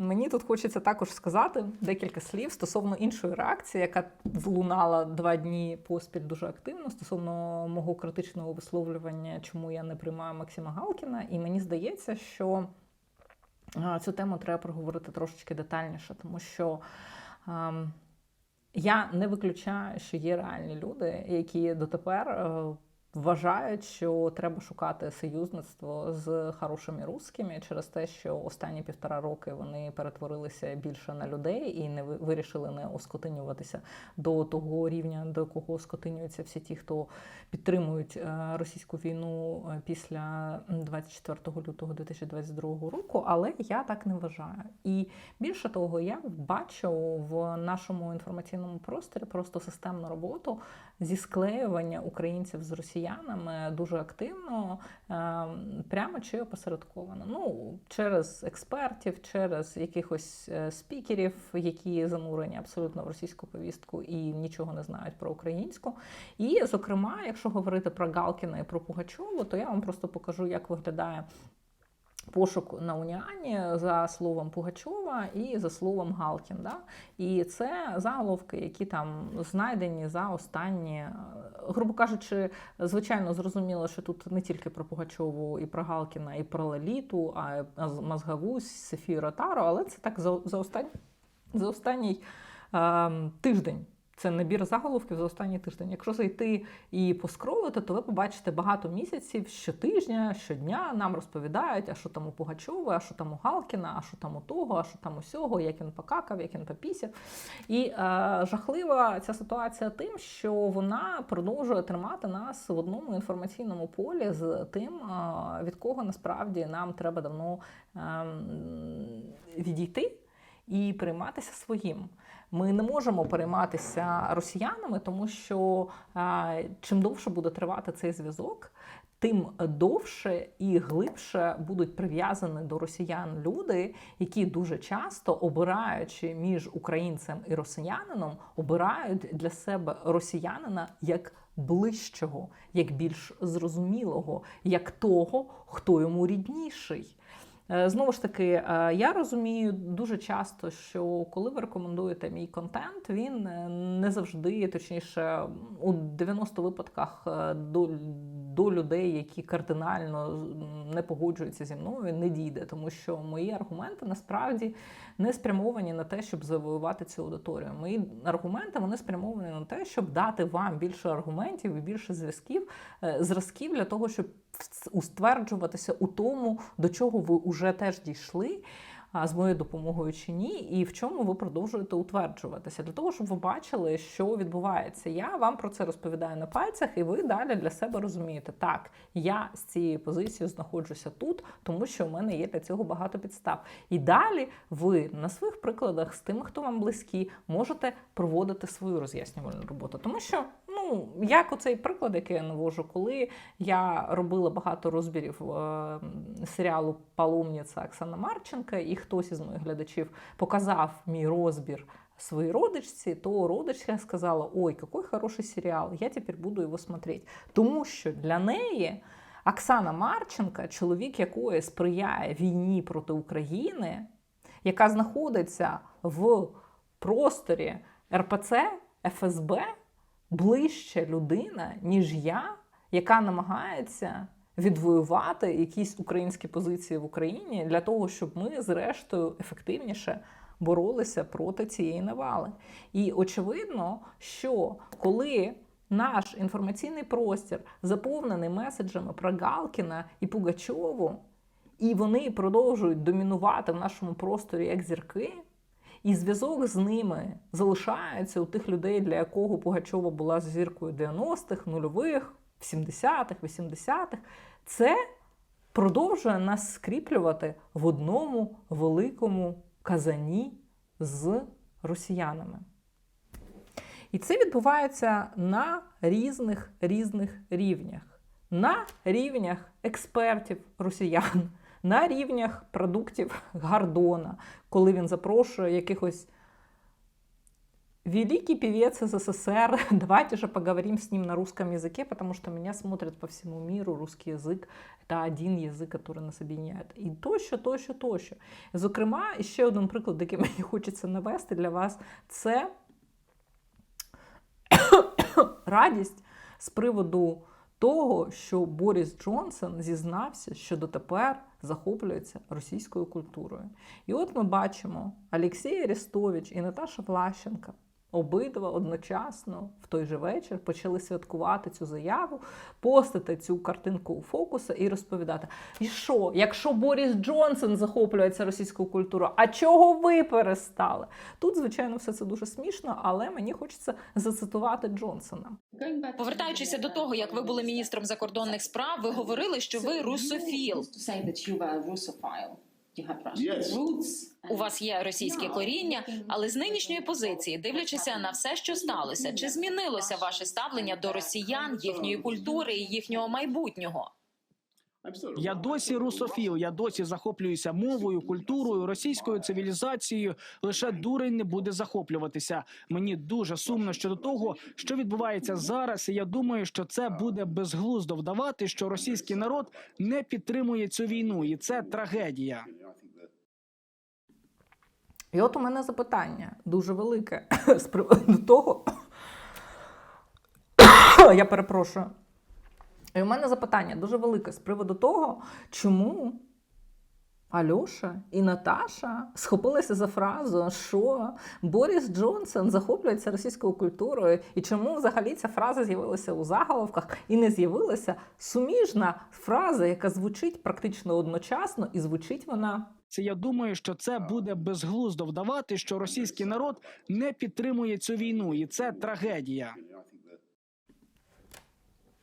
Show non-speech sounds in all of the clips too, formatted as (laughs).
мені тут хочеться також сказати декілька слів стосовно іншої реакції, яка лунала два дні поспіль дуже активно стосовно мого критичного висловлювання, чому я не приймаю Максима Галкіна. І мені здається, що цю тему треба проговорити трошечки детальніше, тому що. ем, я не виключаю, що є реальні люди, які дотепер е, вважають, що треба шукати союзництво з хорошими русскими через те, що останні півтора роки вони перетворилися більше на людей і не вирішили не оскотинюватися до того рівня, до якого скотинюються всі ті, хто підтримують е, російську війну е, після 24 лютого 2022 року. Але я так не вважаю. І більше того, я бачу в нашому інформаційному просторі просто системну роботу зі склеювання українців з росіянами дуже активно, е, прямо чи опосередковано. Ну, через експертів, через якихось е, спікерів, які занурені абсолютно в російську повістку і нічого не знають про українську. І, зокрема, якщо говорити про Галкіна і про Пугачову, то я вам просто покажу, як виглядає пошук на Уніані за словом Пугачова і за словом Галкін. Да? І це заголовки, які там знайдені за останні, грубо кажучи, звичайно, зрозуміло, що тут не тільки про Пугачову і про Галкіна, і про Леліту, а й Мазгавусь, Софію Ротару, але це так за, за, остань, за останній е, тиждень. Це набір заголовків за останній тиждень. Якщо зайти і поскролити, то ви побачите багато місяців щотижня, щодня нам розповідають, а що там у Пугачова, а що там у Галкіна, а що там у того, а що там усього, як він покакав, як він попісяв. І е, жахлива ця ситуація тим, що вона продовжує тримати нас в одному інформаційному полі з тим, е, від кого насправді нам треба давно е, відійти і прийматися своїм. Ми не можемо перейматися росіянами, тому що чим довше буде тривати цей зв'язок, тим довше і глибше будуть прив'язані до росіян люди, які дуже часто, обираючи між українцем і росіянином, обирають для себе росіянина як ближчого, як більш зрозумілого, як того, хто йому рідніший. Е, Знову ж таки, е, я розумію дуже часто, що коли ви рекомендуєте мій контент, він е, не завжди, точніше, у 90 випадках до, до людей, які кардинально не погоджуються зі мною, не дійде, тому що мої аргументи насправді не спрямовані на те, щоб завоювати цю аудиторію. Мої аргументи вони спрямовані на те, щоб дати вам більше аргументів і більше зв'язків, е, зразків для того, щоб устверджуватися у тому, до чого ви вже теж дійшли. З моєю допомогою чи ні, і в чому ви продовжуєте утверджуватися для того, щоб ви бачили, що відбувається. Я вам про це розповідаю на пальцях, і ви далі для себе розумієте, так я з цієї позиції знаходжуся тут, тому що у мене є для цього багато підстав. І далі ви на своїх прикладах з тими, хто вам близькі, можете проводити свою роз'яснювальну роботу, тому що. Ну, як оцей приклад, який я навожу, коли я робила багато розбірів е, серіалу Паломниця Оксана Марченка, і хтось із моїх глядачів показав мій розбір своїй родичці, то родичка сказала: Ой, який хороший серіал, я тепер буду його смотреть. Тому що для неї Оксана Марченка, чоловік якої сприяє війні проти України, яка знаходиться в просторі РПЦ ФСБ ближче людина, ніж я, яка намагається відвоювати якісь українські позиції в Україні для того, щоб ми, зрештою, ефективніше боролися проти цієї навали. І очевидно, що коли наш інформаційний простір заповнений меседжами про Галкіна і Пугачову, і вони продовжують домінувати в нашому просторі як зірки. І зв'язок з ними залишається у тих людей, для якого Пугачова була зіркою 90-х, нульових, 70-х, 80-х. Це продовжує нас скріплювати в одному великому казані з росіянами. І це відбувається на різних різних рівнях. На рівнях експертів росіян, на рівнях продуктів (laughs) Гордона, коли він запрошує якихось великий певец СССР, (laughs) давайте же поговорим с ним на русском языке, потому что меня смотрят по всему миру, русский язык – это один язик, который нас об'єднає. І тощо, тощо, тощо. Зокрема, і ще один приклад, (laughs) який мені хочеться навести для вас, це (coughs) радість з приводу того, що Борис Джонсон зізнався, що дотепер захоплюється російською культурою. І от ми бачимо Олексій Арестович і Наташа Влащенка. Обидва одночасно в той же вечір почали святкувати цю заяву, постити цю картинку у фокуса і розповідати: і що, якщо Борис Джонсон захоплюється російською культурою, а чого ви перестали? Тут, звичайно, все це дуже смішно, але мені хочеться зацитувати Джонсона. Повертаючися до того, як ви були міністром закордонних справ, ви говорили, що ви русофіл. У вас є російське коріння, але з нинішньої позиції, дивлячися на все, що сталося, чи змінилося ваше ставлення до росіян, їхньої культури і їхнього майбутнього? Я досі русофіл, я досі захоплююся мовою, культурою, російською цивілізацією. Лише дурень не буде захоплюватися. Мені дуже сумно щодо того, що відбувається зараз. І я думаю, що це буде безглуздо вдавати, що російський народ не підтримує цю війну, і це трагедія. І от у мене запитання дуже велике (coughs) з приводу того. (coughs) Я перепрошую. І у мене запитання дуже велике з приводу того, чому Альоша і Наташа схопилися за фразу, що Борис Джонсон захоплюється російською культурою, і чому взагалі ця фраза з'явилася у заголовках і не з'явилася суміжна фраза, яка звучить практично одночасно, і звучить вона Це я думаю, що це буде безглуздо вдавати, що російський народ не підтримує цю війну, і це трагедія.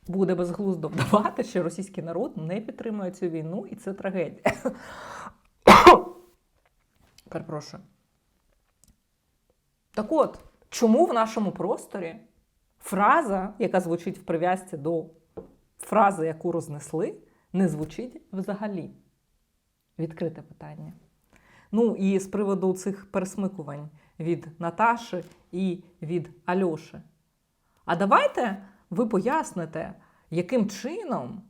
Буде безглуздо вдавати, що російський народ не підтримує цю війну, і це трагедія. (coughs) Перепрошую. Так от, чому в нашому просторі фраза, яка звучить в прив'язці до фрази, яку рознесли, не звучить взагалі? Відкрите питання. Ну і з приводу цих пересмикувань від Наташі і від Альоші. А давайте ви поясните, яким чином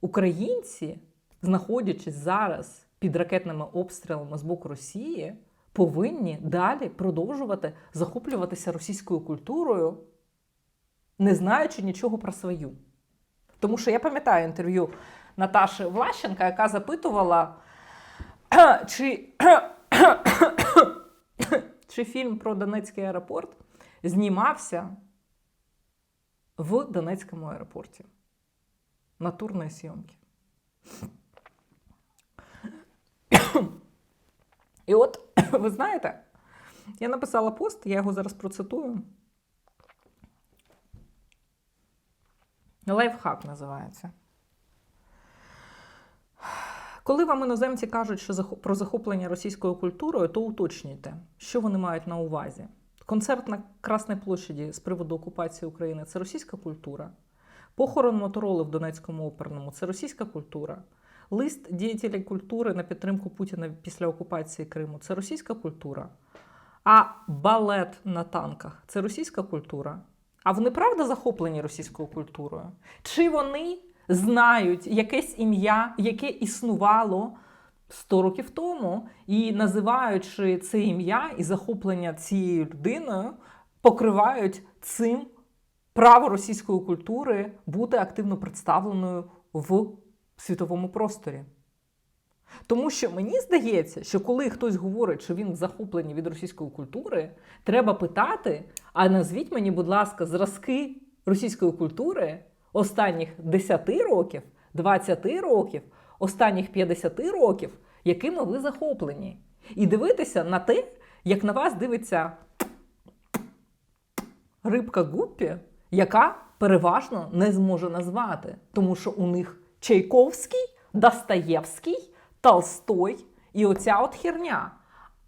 українці, знаходячись зараз під ракетними обстрілами з боку Росії, повинні далі продовжувати захоплюватися російською культурою, не знаючи нічого про свою. Тому що я пам'ятаю інтерв'ю Наташі Влащенка, яка запитувала, (clears throat) чи, (clears throat) чи фільм про Донецький аеропорт знімався в Донецькому аеропорті. Натурної зйомки. І от, ви знаєте, я написала пост, я його зараз процитую. Лайфхак називається. Коли вам іноземці кажуть, що про захоплення російською культурою, то уточнюйте, що вони мають на увазі. Концерт на Красній площаді з приводу окупації України це російська культура. Похорон Мотороли в Донецькому оперному це російська культура. Лист діятелів культури на підтримку Путіна після окупації Криму це російська культура. А балет на танках це російська культура. А вони правда захоплені російською культурою? Чи вони знають якесь ім'я, яке існувало 100 років тому, і називаючи це ім'я і захоплення цією людиною, покривають цим право російської культури бути активно представленою в світовому просторі. Тому що мені здається, що коли хтось говорить, що він захоплений від російської культури, треба питати: а назвіть мені, будь ласка, зразки російської культури останніх 10 років, 20 років, останніх 50 років, якими ви захоплені. І дивитися на те, як на вас дивиться рибка Гуппі, яка переважно не зможе назвати, тому що у них Чайковський, Достоєвський, Толстой і оця от херня.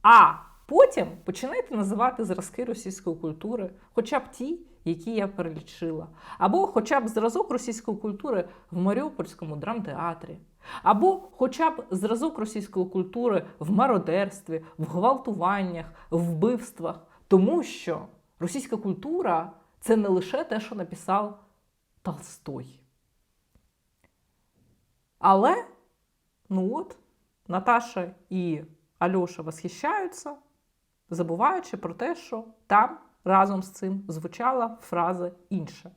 А потім починайте називати зразки російської культури, хоча б ті, які я перелічила, або хоча б зразок російської культури в Маріупольському драмтеатрі, або хоча б зразок російської культури в мародерстві, в гвалтуваннях, в вбивствах, тому що Російська культура це не лише те, що написав Толстой. Але, ну от, Наташа і Альоша восхищаються, забуваючи про те, що там разом з цим звучала фраза інша.